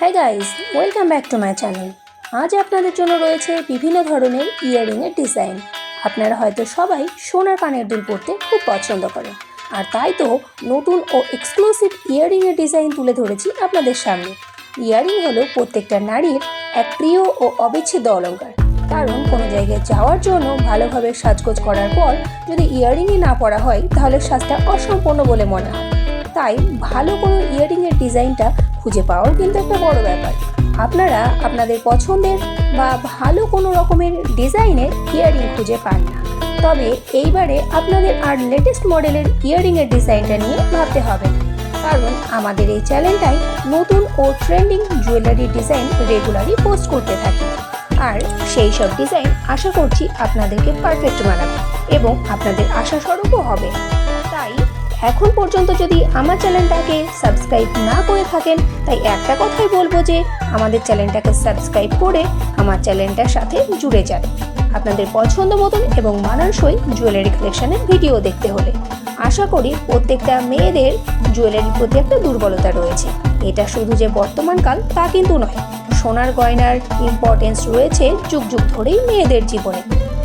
হ্যাঁ guys welcome back to my channel আজ আপনাদের জন্য রয়েছে বিভিন্ন ধরনের ইয়াররিংয়ের ডিজাইন আপনারা হয়তো সবাই সোনার কানের দুল পরতে খুব পছন্দ করেন। আর তাই তো নতুন ও এক্সক্লুসিভ ইয়াররিংয়ের ডিজাইন তুলে ধরেছি আপনাদের সামনে। ইয়াররিং হলো প্রত্যেকটা নারীর এক প্রিয় ও অবিচ্ছেদ্য অলংকার কারণ কোনো জায়গায় যাওয়ার জন্য ভালোভাবে সাজগোজ করার পর যদি ইয়াররিংই না পরা হয়, তাহলে সাজটা অসম্পূর্ণ বলে মনে হয়। তাই ভালো কোনো ইয়াররিংয়ের ডিজাইনটা খুঁজে পাওয়াও কিন্তু একটা বড় ব্যাপার। আপনারা আপনাদের পছন্দের বা ভালো কোনো রকমের ডিজাইনের ইয়াররিং খুঁজে পান না। তবে এইবারে আপনাদের আর লেটেস্ট মডেলের ইয়াররিংয়ের ডিজাইনটা নিয়ে ভাবতে হবে। কারণ আমাদের এই চ্যানেলটাই নতুন ও ট্রেন্ডিং জুয়েলারি ডিজাইন রেগুলারই পোস্ট করতে থাকি। আর সেই সব ডিজাইন আশা করছি আপনাদেরকে পারফেক্ট মানাবে এবং আপনাদের আশা স্বরূপও হবে। এখন পর্যন্ত যদি আমার চ্যানেলটাকে সাবস্ক্রাইব না করে থাকেন, তাই একটা কথাই বলব যে আমাদের চ্যানেলটাকে সাবস্ক্রাইব করে আমার চ্যানেলটার সাথে জুড়ে যান। আপনাদের পছন্দ মতন এবং মানানসই জুয়েলারি কালেকশনের ভিডিও দেখতে হলে। আশা করি প্রত্যেকটা মেয়েদের জুয়েলারির প্রতি একটা দুর্বলতা রয়েছে। এটা শুধু যে বর্তমানকাল তা কিন্তু নয়, সোনার গয়নার ইম্পর্টেন্স রয়েছে যুগ যুগ ধরেই মেয়েদের জীবনে।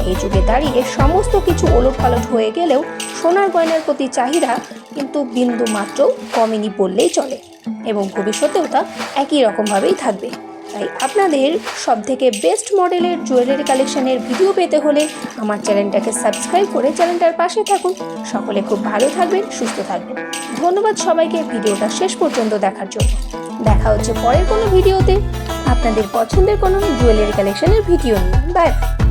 এই যুগে দাঁড়িয়ে সমস্ত কিছু ওলটপালট হয়ে গেলেও সোনার গয়নার প্রতি চাহিদা কিন্তু বিন্দু মাত্র কমেনি বললেই চলে এবং ভবিষ্যতেও তা একই রকমভাবেই থাকবে। তাই আপনাদের সব থেকে বেস্ট মডেলের জুয়েলারি কালেকশনের ভিডিও পেতে হলে আমার চ্যানেলটাকে সাবস্ক্রাইব করে চ্যানেলটার পাশে থাকুন। সকলে খুব ভালো থাকবেন, সুস্থ থাকবেন। ধন্যবাদ সবাইকে ভিডিওটা শেষ পর্যন্ত দেখার জন্য। দেখা হচ্ছে পরের কোনো ভিডিওতে। আপনাদের পছন্দের কোনো জুয়েলারি কালেকশনের ভিডিও নিয়ে। Bye bye.